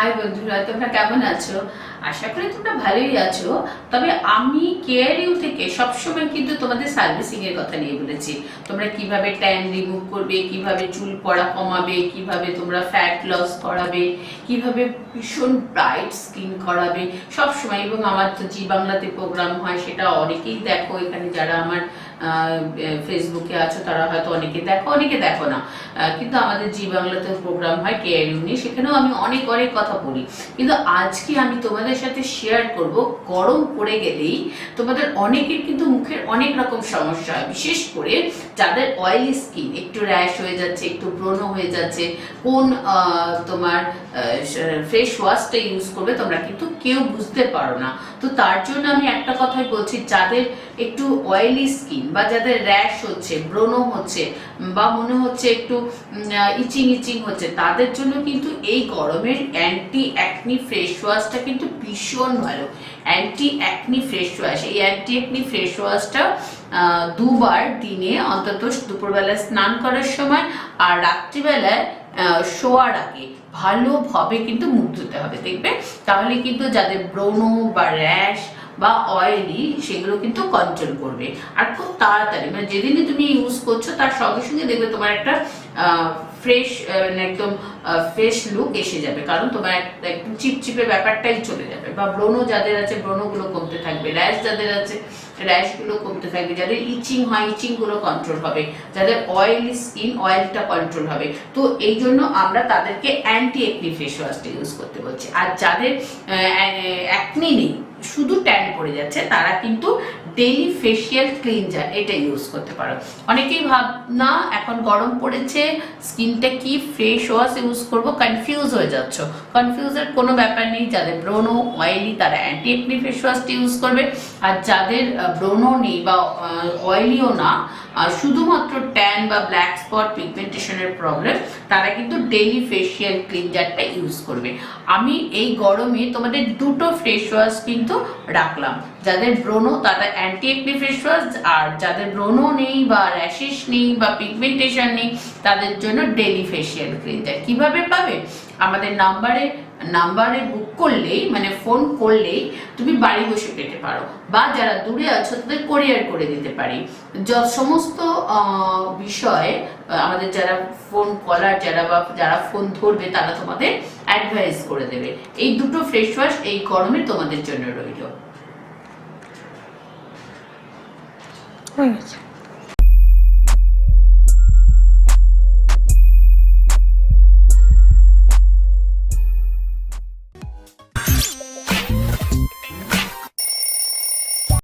High বন্ধুরা, তোমরা কেমন আছো? আশা করি তোমরা ভালোই আছো। তবে আমি কেয়ার ইউ থেকে সবসময় কিন্তু তোমাদের সার্ভিসিং এর কথা নিয়ে বলেছি। তোমরা কীভাবে ট্যান রিমুভ করবে, কীভাবে চুল পড়া কমাবে, কীভাবে তোমরা ফ্যাট লস করাবে, কীভাবে ভীষণ ব্রাইট স্কিন করাবে, সবসময়। এবং আমার তো জি বাংলাতে প্রোগ্রাম হয়, সেটা অনেকেই দেখো, এখানে যারা আমার ফেসবুকে আছো, তারা হয়তো অনেকে দেখো অনেকে দেখো না। কিন্তু আমাদের জি বাংলাতে প্রোগ্রাম হয় কেয়ার ইউনি সেখানেও আমি অনেক অনেক কথা বলি। কিন্তু আজকে আমি তোমাদের সাথে শেয়ার করব, গরম পড়ে গেলেই তোমাদের অনেকের কিন্তু মুখের অনেক রকম সমস্যা হয়। বিশেষ করে যাদের অয়েলি স্কিন একটু র্যাশ হয়ে যাচ্ছে, একটু ব্রণ হয়ে যাচ্ছে, কোন তোমার ফেস ওয়াশটা ইউজ করবে, তোমরা কিন্তু কেউ বুঝতে পারো না। তো তার জন্য আমি একটা কথাই বলছি, যাদের একটু অয়েলি স্কিন বা যাদের র্যাশ হচ্ছে, ব্রণ হচ্ছে, বা মনে হচ্ছে একটু ইচিং ইচিং হচ্ছে, তাদের জন্য কিন্তু এই গরমের অ্যান্টি অ্যাকনি ফেস ওয়াশটা কিন্তু ভীষণ ভালো। অ্যান্টি অ্যাকনি ফেস ওয়াশ এই অ্যান্টি অ্যাকনি ফেস ওয়াশটা দুবার দিনে অন্তত দুপুরবেলা স্নান করার সময় আর রাত্রিবেলায় শোয়ার আগে ভালোভাবে কিন্তু মুখ ধুতে হবে, দেখবে? তাহলে কিন্তু যাদের ব্রণ বা র্যাশ বা অয়েলি সেগুলো কিন্তু কন্ট্রোল করবে। আর খুব তাড়াতাড়ি মানে যেদিনই তুমি ইউজ করছ, তার সঙ্গে সঙ্গে দেখবে তোমার একটা ফ্রেশ মানে একদম ফ্রেশ লুক এসে যাবে। কারণ তোমার একদম চিপচিপে ব্যাপারটাই চলে যাবে। বা ব্রণ যাদের আছে, ব্রণগুলো কমতে থাকবে র্যাশ যাদের আছে র্যাশগুলো কমতে থাকবে। যাদের ইচিং হয় ইচিংগুলো কন্ট্রোল হবে। যাদের অয়েলি স্কিন অয়েলটা কন্ট্রোল হবে। তো এই জন্য আমরা তাদেরকে অ্যান্টি একনি ফেস ওয়াশটা ইউজ করতে বলছি। আর যাদের অ্যাকনি নেই শুধু ট্যান পড়ে যাচ্ছে তারা কিন্তু ডেইলি ফেসিয়াল ক্লিনজার এটা ইউজ করতে পারো। অনেকেই ভাব না এখন গরম পড়েছে স্কিনটা কি ফ্রেশ ওয়াশ ইউজ করব কনফিউজ হয়ে যাচ্ছ। কনফিউজের কোনো ব্যাপার নেই, যাদের ব্রণ অয়েলি তারা অ্যান্টি একনি ফেস ওয়াশটা ইউজ করবে। আর যাদের ব্রণ নেই বা অয়েলিও না শুধুমাত্র ট্যান বা ব্ল্যাক স্পট পিগমেন্টেশনের প্রবলেম তারা কিন্তু ডেইলি ফেসিয়াল ক্লিনজারটা ইউজ করবে। আমি এই গরমে তোমাদের দুটো ফেস ওয়াশ কিন্তু রাখলাম। যাদের ব্রণ তারা অ্যান্টি একনি ফেস আর যাদের ব্রণ নেই বা র্যাশেস নেই বা পিগমেন্টেশন নেই, তাদের জন্য ডেইলি ফেসিয়াল ক্লিনজার কীভাবে পাবে? আমাদের নাম্বারে নাম্বারে বুক করলেই মানে ফোন করলেই তুমি বাড়ি বসে পেতে পারো। বা যারা দূরে আছো, তাদের কোরিয়ার করে দিতে পারি। য- সমস্ত বিষয়ে আমাদের যারা ফোন কলার যারা বা, যারা ফোন ধরবে, তারা তোমাদের অ্যাডভাইস করে দেবে। এই দুটো ফেস ওয়াশ এই গরমে তোমাদের জন্য রইল। হয়ে গেছে